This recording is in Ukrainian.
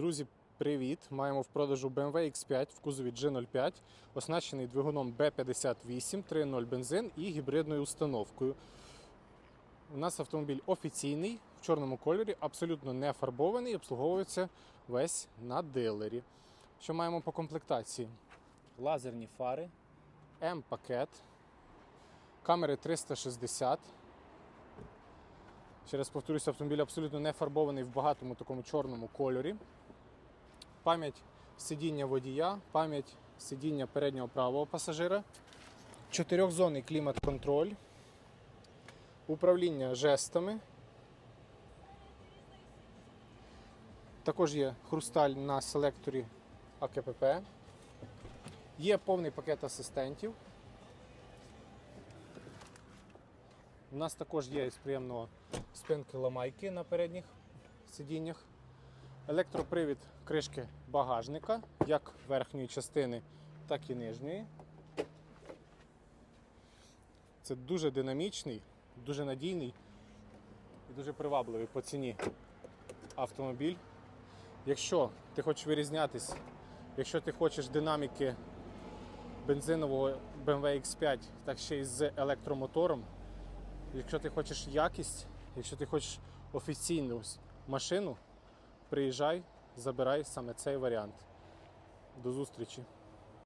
Друзі, привіт! Маємо в продажу BMW X5 в кузові G05, оснащений двигуном B58, 3.0 бензин і гібридною установкою. У нас автомобіль офіційний, в чорному кольорі, абсолютно не фарбований, обслуговується весь на дилері. Що маємо по комплектації? Лазерні фари, М-пакет, камери 360. Ще раз повторюсь, автомобіль абсолютно не фарбований в багатому такому чорному кольорі. Пам'ять сидіння водія, пам'ять сидіння переднього правого пасажира, чотирьохзонний клімат-контроль, управління жестами. Також є хрусталь на селекторі АКПП. Є повний пакет асистентів. У нас також є із приємного спинки ламайки на передніх сидіннях. Електропривід кришки багажника, як верхньої частини, так і нижньої. Це дуже динамічний, дуже надійний і дуже привабливий по ціні автомобіль. Якщо ти хочеш вирізнятись, якщо ти хочеш динаміки бензинового BMW X5, так ще й з електромотором, якщо ти хочеш якість, якщо ти хочеш офіційну машину, приїжджай, забирай саме цей варіант. До зустрічі!